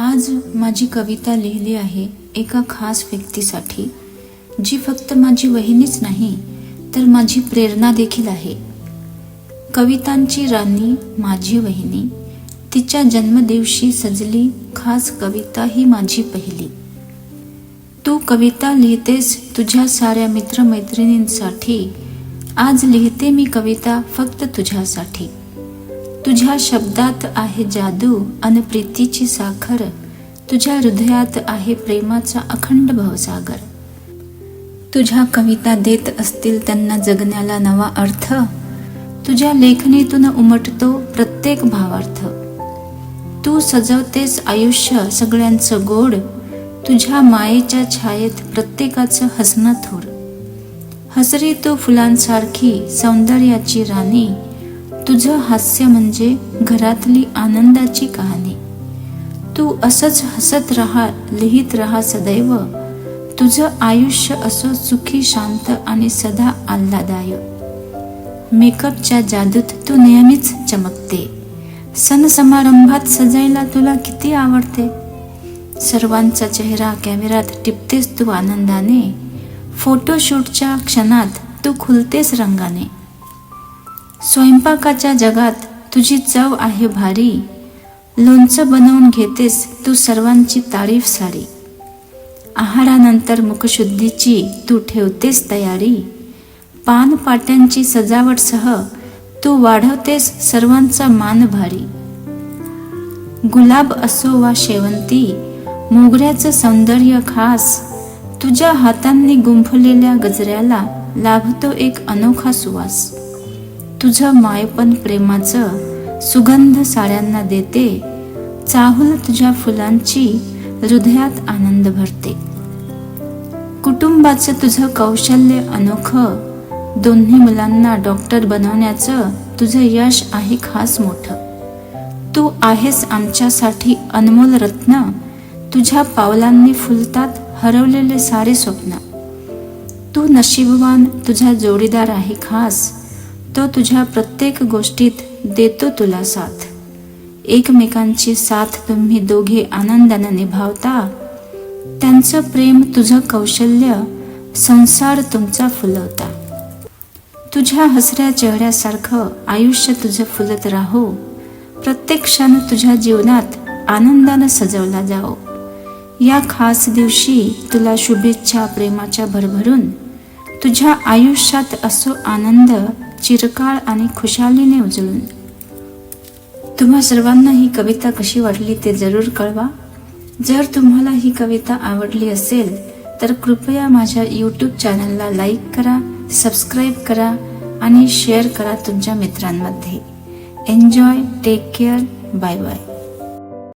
आज माझी कविता लिहिली आहे एका खास व्यक्तीसाठी. जी फक्त माझी वहिनीच नाही तर माझी प्रेरणा देखील आहे. कवितांची राणी माझी वहिनी. तिच्या जन्मदिवशी सजली खास कविता ही माझी पहिली. तू कविता लिहितेस तुझ्या साऱ्या मित्रमैत्रिणींसाठी. आज लिहिते मी कविता फक्त तुझ्यासाठी. तुझ्या शब्दात आहे जादू अन प्रीतीची साखर. तुझ्या हृदयात आहे प्रेमाचा अखंड भवसागर. तुझ्या कविता देत असतील त्यांना जगण्याला नवा अर्थ. तुझ्या लेखणीतून उमटतो प्रत्येक भावार्थ. तू सजवतेस आयुष्य सगळ्यांचं गोड. तुझ्या मायेच्या छायेत प्रत्येकाचं हसणं थोर. हसरी तू फुलांसारखी सौंदर्याची राणी. तुझं हास्य म्हणजे घरातली आनंदाची कहाणी. तू असंच हसत राहा लिहित राहा सदैव. तुझं आयुष्य असो सुखी शांत आणि सदा आल्हादाय मेकअपच्या जादूत तू नेहमीच चमकते. सण समारंभात सजायला तुला किती आवडते? सर्वांचा चेहरा कॅमेरात टिपतेस तू आनंदाने. फोटोशूटच्या क्षणात तू खुलतेस रंगाने. स्वयंपाकाच्या जगात तुझी चव आहे भारी. लोणचं बनवून घेतेस तू सर्वांची तारीफ सारी. आहारानंतर मुखशुद्धीची तू ठेवतेस तयारी. पानपाट्यांची सजावटसह तू वाढवतेस सर्वांचा मान भारी. गुलाब असो वा शेवंती मोगऱ्याचं सौंदर्य खास तुझ्या हातांनी गुंफलेल्या गजऱ्याला लाभतो एक अनोखा सुवास. तुझं मायपण प्रेमाचं सुगंध साऱ्यांना देते. चाहूल तुझ्या फुलांची हृदयात आनंद भरते. कुटुंबाचं तुझं कौशल्य अनोखं. दोन्ही मुलांना डॉक्टर बनवण्याचं तुझं यश आहे खास मोठं. तू आहेस आमच्यासाठी अनमोल रत्न. तुझ्या पावलांनी फुलतात हरवलेले सारे स्वप्न. तू नशीबवान तुझा जोडीदार आहे खास. तो तुझ्या प्रत्येक गोष्टीत देतो तुला साथ. एकमेकांची साथ तुम्ही दोघे आनंदाने निभावता. त्यांचं प्रेम तुझं कौशल्य संसार तुमचा फुलवता. तुझ्या हसऱ्या चेहऱ्यासारखं आयुष्य तुझं फुलत राहो. प्रत्येक क्षण तुझ्या जीवनात आनंदानं सजवला जाओ. या खास दिवशी तुला शुभेच्छा प्रेमाच्या भरभरून. तुझ्या आयुष्यात असो आनंद चिरकाळ आणि खुशालीने उजळून. तुम्हा सर्वांना ही कविता कशी वाटली ते जरूर कळवा. जर तुम्हाला ही कविता आवडली असेल तर कृपया माझ्या यूट्यूब चॅनलला लाईक करा सबस्क्राईब करा आणि शेअर करा तुमच्या मित्रांमध्ये. Enjoy take care bye bye